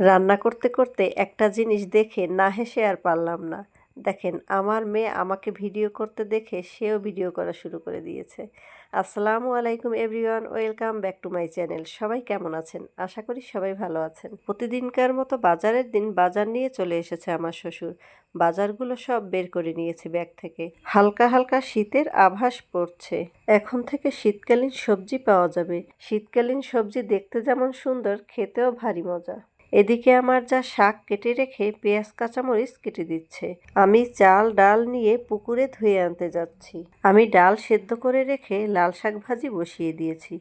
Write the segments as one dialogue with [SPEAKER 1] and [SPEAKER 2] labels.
[SPEAKER 1] রান্না করতে করতে একটা জিনিস দেখে না হেসে আর পারলাম না। দেখেন, আমার মেয়ে আমাকে ভিডিও করতে দেখে সেও ভিডিও করা শুরু করে দিয়েছে। আসসালামু আলাইকুম everyone, welcome back to my channel. সবাই কেমন আছেন? আশা করি সবাই ভালো আছেন। প্রতিদিনকার মতো বাজারের দিন বাজার নিয়ে চলে এসেছে আমার শ্বশুর। বাজারগুলো সব বের করে নিয়েছে ব্যাগ থেকে। হালকা হালকা শীতের আভাস পড়ছে। এখন থেকে শীতকালীন সবজি পাওয়া যাবে। শীতকালীন সবজি দেখতে যেমন সুন্দর, খেতেও ভারী মজা। এদিকে আমার যা শাক কেটে রেখে পেঁয়াজ, কাঁচামরিচ কেটে দিচ্ছে। আমি চাল, ডাল নিয়ে পুকুরে ধুয়ে আনতে যাচ্ছি। আমি ডাল সেদ্ধ করে রেখে লাল শাক ভাজি বসিয়ে দিয়েছি।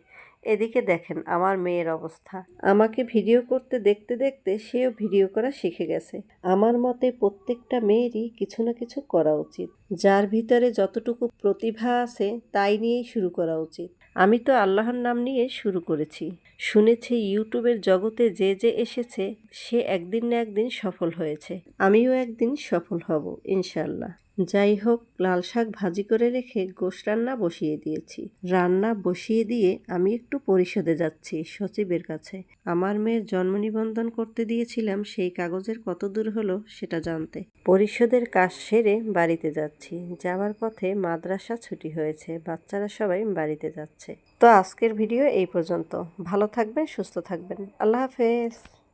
[SPEAKER 1] এদিকে দেখেন আমার মেয়ের অবস্থা। আমাকে ভিডিও করতে দেখতে দেখতে সেও ভিডিও করা শিখে গেছে। আমার মতে প্রত্যেকটা মেয়েরই কিছু না কিছু করা উচিত। যার ভিতরে যতটুকু প্রতিভা আছে, তাই নিয়েই শুরু করা উচিত। আমি তো আল্লাহর নাম নিয়ে শুরু করেছি। শুনেছি ইউটিউবের জগতে যে যে এসেছে, সে একদিন না একদিন সফল হয়েছে। আমিও একদিন সফল হব ইনশাল্লাহ যাই হোক, লাল শাক ভাজি করে রেখে গোশ রান্না বসিয়ে দিয়েছি। রান্না বসিয়ে দিয়ে আমি একটু পরিষদে যাচ্ছি সচিবের কাছে। আমার মেয়ের জন্ম নিবন্ধন করতে দিয়েছিলাম, সেই কাগজের কত দূর হলো সেটা জানতে। পরিষদের কাজ সেরে বাড়িতে যাচ্ছি। যাওয়ার পথে মাদ্রাসা ছুটি হয়েছে, বাচ্চারা সবাই বাড়িতে যাচ্ছে। তো আজকের ভিডিও এই পর্যন্ত। ভালো থাকবেন, সুস্থ থাকবেন। আল্লাহ হাফেজ।